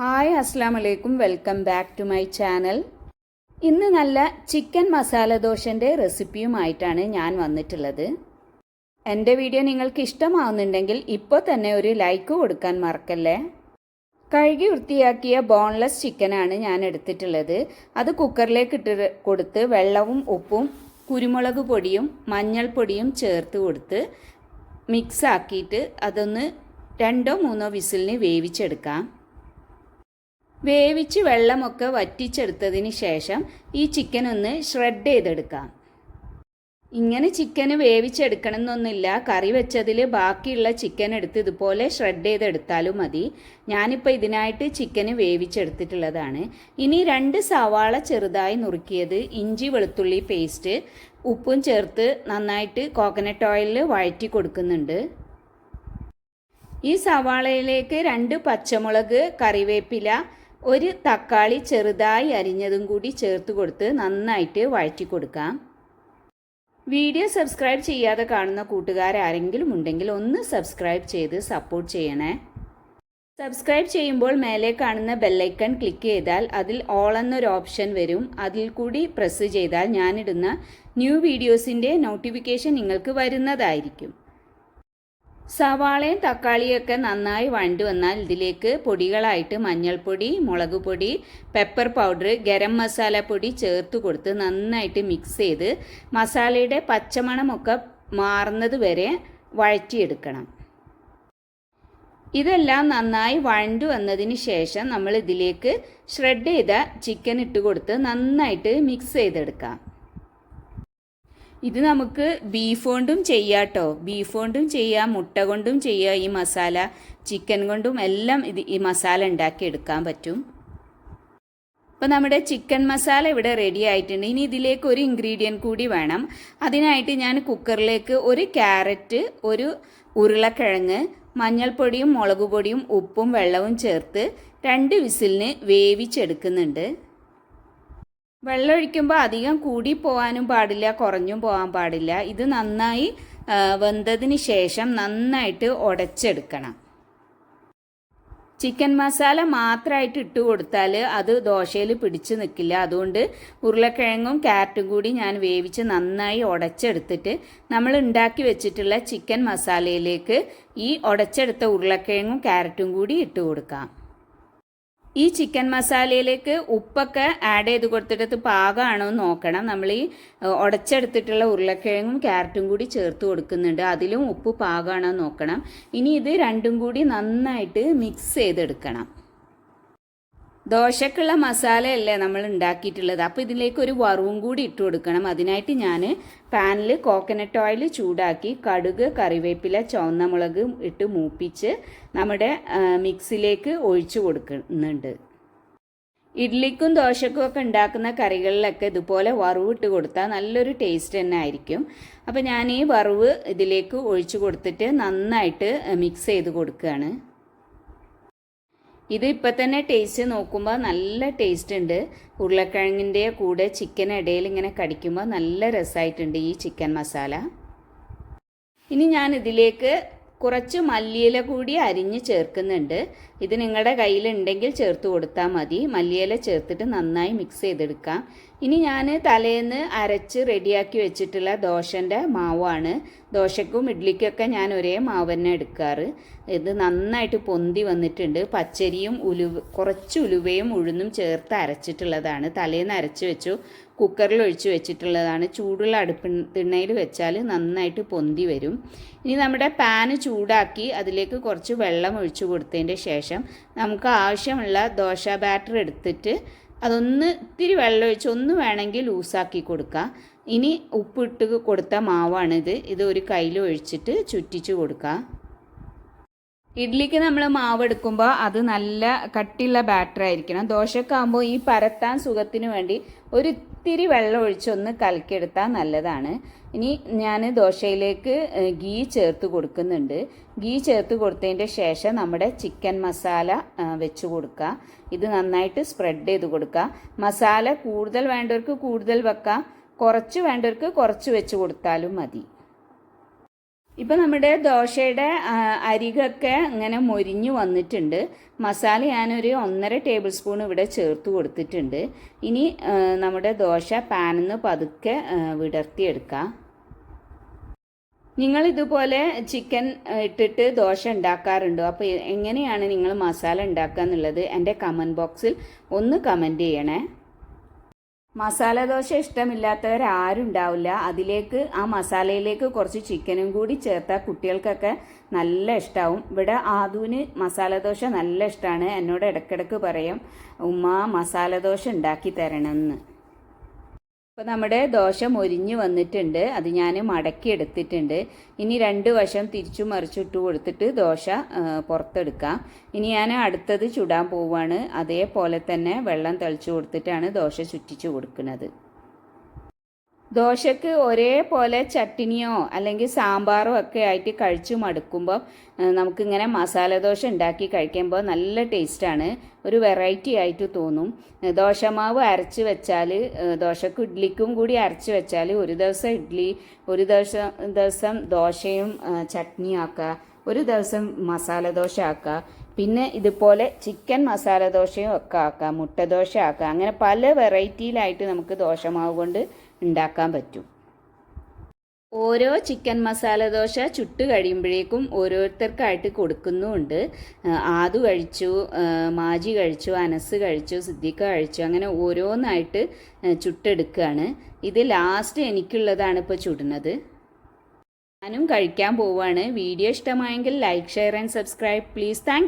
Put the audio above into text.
Hi അസ്സാം വലൈക്കും welcome back to my channel. ഇന്ന് നല്ല ചിക്കൻ മസാല ദോശന്റെ റെസിപ്പിയുമായിട്ടാണ് ഞാൻ വന്നിട്ടുള്ളത്. എന്റെ വീഡിയോ നിങ്ങൾക്ക് ഇഷ്ടമാവുന്നുണ്ടെങ്കിൽ ഇപ്പോൾ തന്നെ ഒരു ലൈക്ക് കൊടുക്കാൻ മറക്കല്ലേ? കഴുകി വൃത്തിയാക്കിയ ബോൺലെസ് ചിക്കനാണ് ഞാൻ എടുത്തിട്ടുള്ളത്. അത് കുക്കറിലേക്ക് ഇട്ട് കൊടുത്ത് വെള്ളവും ഉപ്പും കുരുമുളക് പൊടിയും മഞ്ഞൾപ്പൊടിയും ചേർത്ത് കൊടുത്ത് മിക്സ് ആക്കിയിട്ട് അതൊന്ന് രണ്ടോ മൂന്നോ വിസിലിന് വേവിച്ചെടുക്കാം. വേവിച്ച് വെള്ളമൊക്കെ വറ്റിച്ചെടുത്തതിന് ശേഷം ഈ ചിക്കൻ ഒന്ന് ഷ്രെഡ് ചെയ്തെടുക്കാം. ഇങ്ങനെ ചിക്കന് വേവിച്ചെടുക്കണം എന്നൊന്നുമില്ല കറി വെച്ചതിൽ ബാക്കിയുള്ള ചിക്കൻ എടുത്ത് ഇതുപോലെ ഷ്രെഡ് ചെയ്തെടുത്താലും മതി. ഞാനിപ്പോൾ ഇതിനായിട്ട് ചിക്കന് വേവിച്ചെടുത്തിട്ടുള്ളതാണ്. ഇനി രണ്ട് സവാള ചെറുതായി നുറുക്കിയത് ഇഞ്ചി വെളുത്തുള്ളി പേസ്റ്റ് ഉപ്പും ചേർത്ത് നന്നായിട്ട് കോക്കനട്ട് ഓയിലിൽ വഴറ്റി കൊടുക്കുന്നുണ്ട്. ഈ സവാളയിലേക്ക് രണ്ട് പച്ചമുളക് കറിവേപ്പില ഒരു തക്കാളി ചെറുതായി അരിഞ്ഞതും കൂടി ചേർത്ത് കൊടുത്ത് നന്നായിട്ട് വഴറ്റി കൊടുക്കാം. വീഡിയോ സബ്സ്ക്രൈബ് ചെയ്യാതെ കാണുന്ന കൂട്ടുകാരാരെങ്കിലും ഉണ്ടെങ്കിൽ ഒന്ന് സബ്സ്ക്രൈബ് ചെയ്ത് സപ്പോർട്ട് ചെയ്യണേ. സബ്സ്ക്രൈബ് ചെയ്യുമ്പോൾ മേലെ കാണുന്ന ബെല്ലൈക്കൺ ക്ലിക്ക് ചെയ്താൽ അതിൽ ഓൾ എന്നൊരു ഓപ്ഷൻ വരും. അതിൽ കൂടി പ്രസ് ചെയ്താൽ ഞാനിടുന്ന ന്യൂ വീഡിയോസിന്റെ നോട്ടിഫിക്കേഷൻ നിങ്ങൾക്ക് വരുന്നതായിരിക്കും. സവാളയും തക്കാളിയൊക്കെ നന്നായി വഴണ്ടു വന്നാൽ ഇതിലേക്ക് പൊടികളായിട്ട് മഞ്ഞൾപ്പൊടി മുളക് പൊടി പെപ്പർ പൗഡർ ഗരം മസാല പൊടി ചേർത്ത് കൊടുത്ത് നന്നായിട്ട് മിക്സ് ചെയ്ത് മസാലയുടെ പച്ചമണമൊക്കെ മാറുന്നത് വരെ വഴറ്റിയെടുക്കണം. ഇതെല്ലാം നന്നായി വഴണ്ടു വന്നതിന് ശേഷം നമ്മൾ ഇതിലേക്ക് ഷ്രെഡ് ചെയ്ത ചിക്കൻ ഇട്ട് കൊടുത്ത് നന്നായിട്ട് മിക്സ് ചെയ്തെടുക്കാം. ഇത് നമുക്ക് ബീഫ് കൊണ്ടും ചെയ്യാം കേട്ടോ ബീഫ് കൊണ്ടും ചെയ്യാം മുട്ട കൊണ്ടും ചെയ്യാം ഈ മസാല ചിക്കൻ കൊണ്ടും എല്ലാം ഇത് ഈ മസാല ഉണ്ടാക്കി എടുക്കാൻ പറ്റും. അപ്പോൾ നമ്മുടെ ചിക്കൻ മസാല ഇവിടെ റെഡി ആയിട്ടുണ്ട്. ഇനി ഇതിലേക്ക് ഒരു ഇൻഗ്രീഡിയന്റ് കൂടി വേണം. അതിനായിട്ട് ഞാൻ കുക്കറിലേക്ക് ഒരു ക്യാരറ്റ് ഒരു ഉരുളക്കിഴങ്ങ് മഞ്ഞൾപ്പൊടിയും മുളക് പൊടിയും ഉപ്പും വെള്ളവും ചേർത്ത് രണ്ട് വിസിലിന് വേവിച്ചെടുക്കുന്നുണ്ട്. വെള്ളം ഒഴിക്കുമ്പോൾ അധികം കൂടി പോകാനും പാടില്ല കുറഞ്ഞും പോകാൻ പാടില്ല. ഇത് നന്നായി വെന്തതിന് ശേഷം നന്നായിട്ട് ഉടച്ചെടുക്കണം ചിക്കൻ മസാല മാത്രമായിട്ട് ഇട്ട് കൊടുത്താൽ അത് ദോശയിൽ പിടിച്ചു നിൽക്കില്ല അതുകൊണ്ട് ഉരുളക്കിഴങ്ങും ക്യാരറ്റും കൂടി ഞാൻ വേവിച്ച് നന്നായി ഉടച്ചെടുത്തിട്ട് നമ്മൾ ഉണ്ടാക്കി വെച്ചിട്ടുള്ള ചിക്കൻ മസാലയിലേക്ക് ഈ ഉടച്ചെടുത്ത ഉരുളക്കിഴങ്ങും ക്യാരറ്റും കൂടി ഇട്ട് കൊടുക്കാം. ഈ ചിക്കൻ മസാലയിലേക്ക് ഉപ്പൊക്കെ ആഡ് ചെയ്ത് കൊടുത്തിട്ട് പാകമാണോ എന്ന് നോക്കണം. നമ്മൾ ഈ ഉടച്ചെടുത്തിട്ടുള്ള ഉരുളക്കിഴങ്ങും ക്യാരറ്റും കൂടി ചേർത്ത് കൊടുക്കുന്നുണ്ട്. അതിലും ഉപ്പ് പാകമാണോ നോക്കണം. ഇനി ഇത് രണ്ടും കൂടി നന്നായിട്ട് മിക്സ് ചെയ്തെടുക്കണം. ദോശക്കുള്ള മസാലയല്ലേ നമ്മൾ ഉണ്ടാക്കിയിട്ടുള്ളത്. അപ്പോൾ ഇതിലേക്ക് ഒരു വറവും കൂടി ഇട്ട് കൊടുക്കണം. അതിനായിട്ട് ഞാൻ പാനിൽ കോക്കനട്ട് ഓയിൽ ചൂടാക്കി കടുക് കറിവേപ്പില ചുവന്ന മുളക് ഇട്ട് മൂപ്പിച്ച് നമ്മുടെ മിക്സിലേക്ക് ഒഴിച്ചു കൊടുക്കുന്നുണ്ട്. ഇഡ്ലിക്കും ദോശക്കും ഒക്കെ ഉണ്ടാക്കുന്ന കറികളിലൊക്കെ ഇതുപോലെ വറവ് ഇട്ട് കൊടുത്താൽ നല്ലൊരു ടേസ്റ്റ് തന്നെ ആയിരിക്കും. അപ്പോൾ ഞാൻ ഈ വറവ് ഇതിലേക്ക് ഒഴിച്ചു കൊടുത്തിട്ട് നന്നായിട്ട് മിക്സ് ചെയ്ത് കൊടുക്കുകയാണ്. ഇത് ഇപ്പം തന്നെ ടേസ്റ്റ് നോക്കുമ്പോൾ നല്ല ടേസ്റ്റ് ഉണ്ട്. ഉരുളക്കിഴങ്ങിന്റെ കൂടെ ചിക്കൻ ഇടയിൽ ഇങ്ങനെ കടിക്കുമ്പോൾ നല്ല രസമായിട്ടുണ്ട് ഈ ചിക്കൻ മസാല ഇനി ഞാൻ ഇതിലേക്ക് കുറച്ച് മല്ലിയില കൂടി അരിഞ്ഞ് ചേർക്കുന്നുണ്ട്. ഇത് നിങ്ങളുടെ കയ്യിലുണ്ടെങ്കിൽ ചേർത്ത് കൊടുത്താൽ മതി. മല്ലിയില ചേർത്തിട്ട് നന്നായി മിക്സ് ചെയ്തെടുക്കാം. ഇനി ഞാൻ തലേന്ന് അരച്ച് റെഡിയാക്കി വെച്ചിട്ടുള്ള ദോശന്റെ മാവാണ്. ദോശക്കും ഇഡ്ലിക്കൊക്കെ ഞാൻ ഒരേ മാവ് തന്നെ എടുക്കാറ്. ഇത് നന്നായിട്ട് പൊന്തി വന്നിട്ടുണ്ട്. പച്ചരിയും ഉലുവ കുറച്ച് ഉലുവയും ഉഴുന്നും ചേർത്ത് അരച്ചിട്ടുള്ളതാണ്. തലേന്ന് അരച്ച് വെച്ചു. കുക്കറിൽ ഒഴിച്ച് വെച്ചിട്ടുള്ളതാണ്. ചൂടുള്ള അടുപ്പ് തിണ്ണയിൽ വെച്ചാൽ നന്നായിട്ട് പൊന്തി വരും. ഇനി നമ്മുടെ പാന് ചൂടാക്കി അതിലേക്ക് കുറച്ച് വെള്ളം ഒഴിച്ചു കൊടുത്തതിന്റെ ശേഷം നമുക്ക് ആവശ്യമുള്ള ദോശ ബാറ്റർ എടുത്തിട്ട് അതൊന്ന് ഇത്തിരി വെള്ളം ഒഴിച്ച് ഒന്ന് വേണമെങ്കിൽ ലൂസാക്കി കൊടുക്കുക ഇനി ഉപ്പിട്ട് കൊടുത്ത മാവാണിത്. ഇത് ഒരു കയ്യിൽ ഒഴിച്ചിട്ട് ചുറ്റിച്ച് കൊടുക്കുക ഇഡ്ലിക്ക് നമ്മൾ മാവ് എടുക്കുമ്പോൾ അത് നല്ല കട്ടിയുള്ള ബാറ്റർ ആയിരിക്കണം ദോശക്കാകുമ്പോൾ ഈ പരത്താൻ സുഖത്തിന് വേണ്ടി ഒരു ഇത്തിരി വെള്ളം ഒഴിച്ചൊന്ന് കലക്കിയെടുത്താൽ നല്ലതാണ്. ഇനി ഞാൻ ദോശയിലേക്ക് ഗീ ചേർത്ത് കൊടുക്കുന്നുണ്ട്. ഗീ ചേർത്ത് കൊടുത്തതിന്റെ ശേഷം നമ്മുടെ ചിക്കൻ മസാല വെച്ച് കൊടുക്കുക ഇത് നന്നായിട്ട് സ്പ്രെഡ് ചെയ്ത് കൊടുക്കുക മസാല കൂടുതൽ വേണ്ടവർക്ക് കൂടുതൽ വെക്കാം. കുറച്ച് വേണ്ടവർക്ക് കുറച്ച് വെച്ച് കൊടുത്താലും മതി. ഇപ്പം നമ്മുടെ ദോശയുടെ അരികൊക്കെ ഇങ്ങനെ മൊരിഞ്ഞു വന്നിട്ടുണ്ട്. മസാല ഞാനൊരു ഒന്നര ടേബിൾ സ്പൂൺ ഇവിടെ ചേർത്ത് കൊടുത്തിട്ടുണ്ട്. ഇനി നമ്മുടെ ദോശ പാനിൽ നിന്ന് പതുക്കെ വിടർത്തിയെടുക്കാം. നിങ്ങൾ ഇതുപോലെ ചിക്കൻ ഇട്ടിട്ട് ദോശ ഉണ്ടാക്കാറുണ്ടോ? അപ്പോൾ എങ്ങനെയാണ് നിങ്ങൾ മസാല ഉണ്ടാക്കുക എന്നുള്ളത് എന്റെ കമന്റ് ബോക്സിൽ ഒന്ന് കമന്റ് ചെയ്യണേ. മസാല ദോശ ഇഷ്ടമില്ലാത്തവരാരും ഉണ്ടാവില്ല അതിലേക്ക് ആ മസാലയിലേക്ക് കുറച്ച് ചിക്കനും കൂടി ചേർത്താൽ കുട്ടികൾക്കൊക്കെ നല്ല ഇഷ്ടമാവും ഇവിടെ ആദൂന് മസാല ദോശ നല്ല ഇഷ്ടമാണ് എന്നോട് ഇടയ്ക്കിടയ്ക്ക് പറയും ഉമ്മ മസാല ദോശ ഉണ്ടാക്കി തരണമെന്ന്. അപ്പോൾ നമ്മുടെ ദോശ മൊരിഞ്ഞ് വന്നിട്ടുണ്ട്. അത് ഞാൻ മടക്കി എടുത്തിട്ടുണ്ട്. ഇനി രണ്ട് വശം തിരിച്ചു മറിച്ചിട്ട് കൊടുത്തിട്ട് ദോശ പുറത്തെടുക്കാം. ഇനി ഞാൻ അടുത്തത് ചുടാൻ പോവുകയാണ് അതേപോലെ തന്നെ വെള്ളം തളിച്ചു കൊടുത്തിട്ടാണ് ദോശ ചുറ്റിച്ചു കൊടുക്കുന്നത്. ദോശക്ക് ഒരേപോലെ ചട്ടിനിയോ അല്ലെങ്കിൽ സാമ്പാറോ ഒക്കെ ആയിട്ട് കഴിച്ചു മടുക്കുമ്പോൾ നമുക്കിങ്ങനെ മസാല ദോശ ഉണ്ടാക്കി കഴിക്കുമ്പോൾ നല്ല ടേസ്റ്റാണ്. ഒരു വെറൈറ്റി ആയിട്ട് തോന്നും. ദോശമാവ് അരച്ച് വെച്ചാൽ ദോശക്ക് ഇഡ്ലിക്കും കൂടി അരച്ച് വെച്ചാൽ ഒരു ദിവസം ഇഡ്ലി ഒരു ദിവസം ദിവസം ദോശയും ചട്നി ആക്കുക ഒരു ദിവസം മസാല ദോശ ആക്കുക പിന്നെ ഇതുപോലെ ചിക്കൻ മസാല ദോശയും ഒക്കെ ആക്കാം മുട്ട ദോശ ആക്കാം അങ്ങനെ പല വെറൈറ്റിയിലായിട്ട് നമുക്ക് ദോശമാവ് കൊണ്ട് ഉണ്ടാക്കാൻ പറ്റും. ഓരോ ചിക്കൻ മസാല ദോശ ചുട്ട് കഴിയുമ്പോഴേക്കും ഓരോരുത്തർക്കായിട്ട് കൊടുക്കുന്നുമുണ്ട്. ആദു കഴിച്ചു മാജി കഴിച്ചു അനസ് കഴിച്ചു സിദ്ദിഖ കഴിച്ചു അങ്ങനെ ഓരോന്നായിട്ട് ചുട്ടെടുക്കുകയാണ് ഇത് ലാസ്റ്റ് എനിക്കുള്ളതാണ് ഇപ്പോൾ ചുടുന്നത്. ഞാനും കഴിക്കാൻ പോവാണ്. വീഡിയോ ഇഷ്ടമായെങ്കിൽ like share and subscribe. Please thank